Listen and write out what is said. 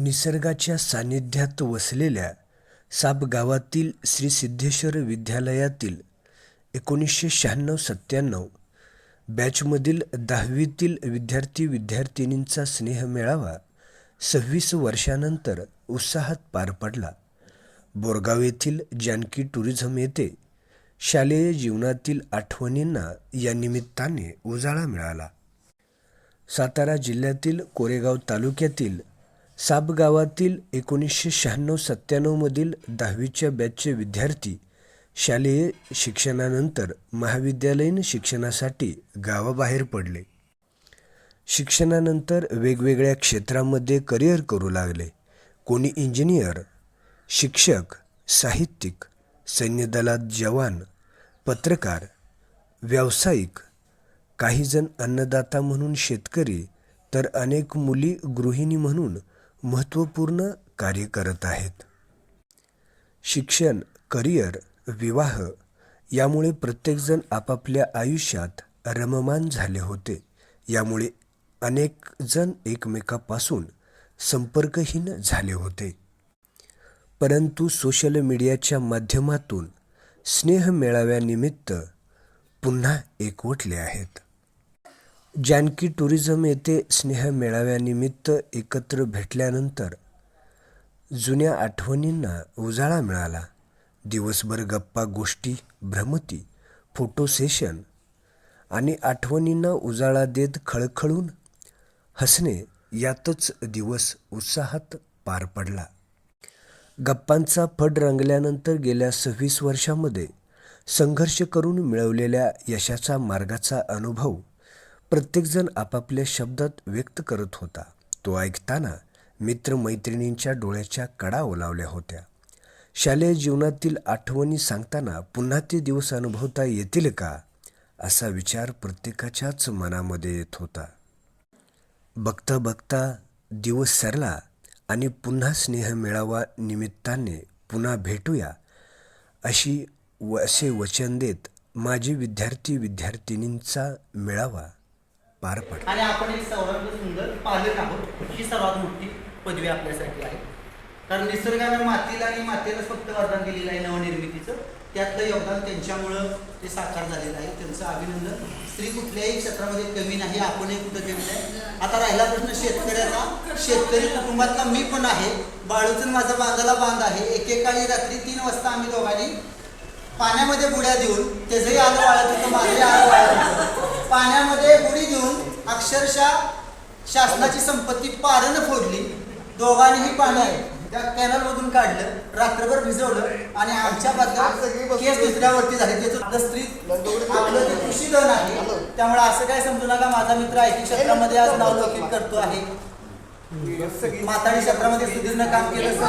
निसर्गाच्या सान्निध्यात वसलेल्या सापगावातील श्री सिद्धेश्वर विद्यालयातील एकोणीसशे शहाण्णव सत्त्याण्णव बॅचमधील दहावीतील विद्यार्थी विद्यार्थिनींचा स्नेहमेळावा सव्वीस वर्षानंतर उत्साहात पार पडला. बोरगाव येथील जानकी टुरिझम येथे शालेय जीवनातील आठवणींना या निमित्ताने उजाळा मिळाला. सातारा जिल्ह्यातील कोरेगाव तालुक्यातील साप गावातील एकोणीसशे शहाण्णव सत्त्याण्णवमधील दहावीच्या बॅचचे विद्यार्थी शालेय शिक्षणानंतर महाविद्यालयीन शिक्षणासाठी गावाबाहेर पडले. शिक्षणानंतर वेगवेगळ्या क्षेत्रामध्ये करिअर करू लागले. कोणी इंजिनियर शिक्षक साहित्यिक सैन्यदलात जवान पत्रकार व्यावसायिक काहीजण अन्नदाता म्हणून शेतकरी तर अनेक मुली गृहिणी म्हणून महत्त्वपूर्ण कार्य करत आहेत. शिक्षण करिअर विवाह यामुळे प्रत्येकजण आपापल्या आयुष्यात रममान झाले होते. यामुळे अनेकजण एकमेकापासून संपर्कहीन झाले होते. परंतु सोशल मीडियाच्या माध्यमातून स्नेह मेळाव्यानिमित्त पुन्हा एकवटले आहेत. जानकी टुरिझम येथे स्नेह मेळाव्यानिमित्त एकत्र भेटल्यानंतर जुन्या आठवणींना उजाळा मिळाला. दिवसभर गप्पा गोष्टी भ्रमती फोटो सेशन आणि आठवणींना उजाळा देत खळखळून हसणे यातच दिवस उत्साहात पार पडला. गप्पांचा फड रंगल्यानंतर गेल्या सव्वीस वर्षामध्ये संघर्ष करून मिळवलेल्या यशाचा मार्गाचा अनुभव प्रत्येकजण आपापल्या शब्दात व्यक्त करत होता. तो ऐकताना मित्रमैत्रिणींच्या डोळ्याच्या कडा ओलावल्या होत्या. शालेय जीवनातील आठवणी सांगताना पुन्हा ते दिवस अनुभवता येतील का? असा विचार प्रत्येकाच्याच मनामध्ये येत होता. बघता बघता दिवस सरला आणि पुन्हा स्नेह मिळावा निमित्ताने पुन्हा भेटूया. अशी व असे वचन देत माजी विद्यार्थी विद्यार्थिनींचा मेळावा पार पडला आणि आपण एक सर्वांत सुंदर पालक आहोत. ही सर्वात मोठी पदवी आपल्यासाठी आहे. कारण निसर्गानं मातीला आणि मातेला फक्त वरदान दिलेलं आहे नवनिर्मितीचं. त्यातलं योगदान त्यांच्यामुळं ते साकार झालेलं आहे. त्यांचं अभिनंदन. स्त्री कुठल्याही क्षेत्रामध्ये कमी नाही आपणही कुठं कमी नाही. आता राहिला प्रश्न शेतकऱ्याचा. शेतकरी कुटुंबातला मी पण आहे. बाळूतून माझा बांधाला बांध आहे. एकेकाळी रात्री तीन वाजता आम्ही दोघांनी पाण्यामध्ये बुड्या देऊन त्याचंही आलं वाळत होतं पाण्यामध्ये बुडी देऊन अक्षरशः शासनाची संपत्ती पारनं फोडली. दोघांनीही पाणी त्या कॅनल मधून काढलं रात्रभर भिजवलं आणि आमच्या बदल्यात केस दुसऱ्यावरती झाले. त्याचं आपलं स्त्री आपलं ते कृषी धन आहे त्यामुळे असं काय समजू नका. माझा मित्र आयटी क्षेत्रामध्ये आज नावलौकिक करतो आहे. माताडी क्षेत्रामध्ये सुदीर्ण काम केलं